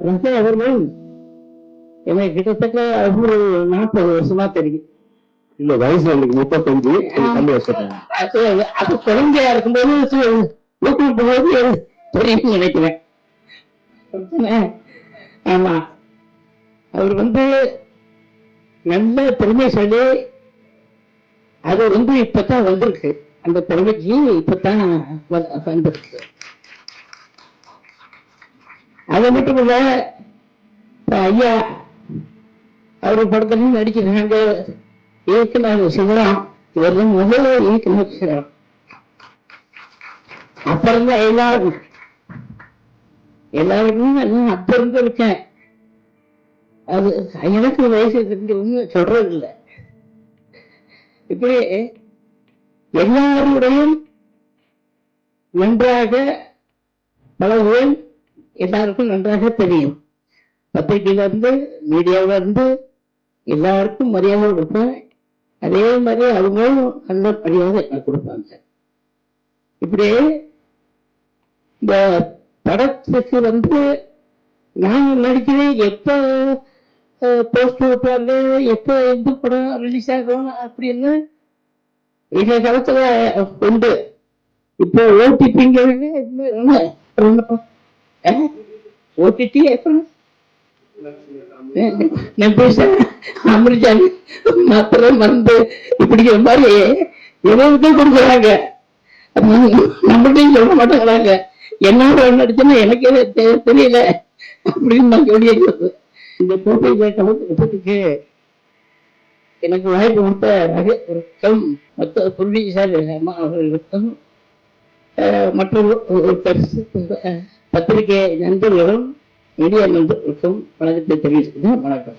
ரசே அவர்கள் எனக்கு கிட்டத்தட்ட ஒரு நாற்பது வருஷமா தெரியும். இல்ல வயசு எனக்கு முப்பத்தஞ்சு. கம்மி வச்சிருக்கேன் அது குழந்தையா இருக்கும்போது சு- ஊக்குவிக்கும் போது தெரியும் நினைக்கிறேன்? ஆமா. அவர் வந்து நல்ல திறமைசாலி. அது வந்து இப்பதான் வந்திருக்கு. அந்த திறமைக்கு இப்பதான் வந்திருக்கு. அது மட்டும் இல்ல ஐயா அவர் படத்துலையும் நடிக்கிறாங்க. இயக்குனர் சிவராம் இவர் தான் முதல் இயக்குனர் சிவராம். அப்புறம் தான் எல்லாரும் எல்லாருக்கும் நான் அப்ப இருந்து இருக்கேன். அது எனக்கு வயசு தெரிஞ்சவங்க சொல்றது இல்லை இப்படி எல்லாருடையும் நன்றாக பழகுவேன். எல்லாருக்கும் நன்றாக தெரியும். பத்திரிகையில இருந்து மீடியாவில இருந்து எல்லாருக்கும் மரியாதை கொடுப்பேன். அதே மாதிரி அவங்களும் நல்ல மரியாதை எனக்கு கொடுப்பாங்க. இப்படி இந்த படத்துக்கு வந்து நான் நடிக்கிறேன். எப்போ போஸ்ட் வைப்பாங்க எப்போ எந்த படம் ரிலீஸ் ஆகும் அப்படின்னு இந்த காலத்துல உண்டு. இப்போ ஓடிபிங்கிறது ஓடிடி பேச அமிர்ஜான் மாத்திரை மருந்து இப்படிங்கிற மாதிரி எதாவது கொடுக்குறாங்க நம்மகிட்டையும் சொல்ல மாட்டேங்கிறாங்க என்ன நடிச்சுன்னா எனக்கே தெரியல. அப்படின்னு நான் இந்த போட்டியில கலந்துக்கிறதுக்கு எனக்கு வாய்ப்பு கொடுத்த மற்ற புள்ளி சார் அவர்களுக்கும் மற்றொரு ஒரு பரிசு பத்திரிகை நண்பர்களும் மீடியா நண்பர்களுக்கும் வணக்கத்தை தெரிவிச்சுக்கிறேன் வணக்கம்.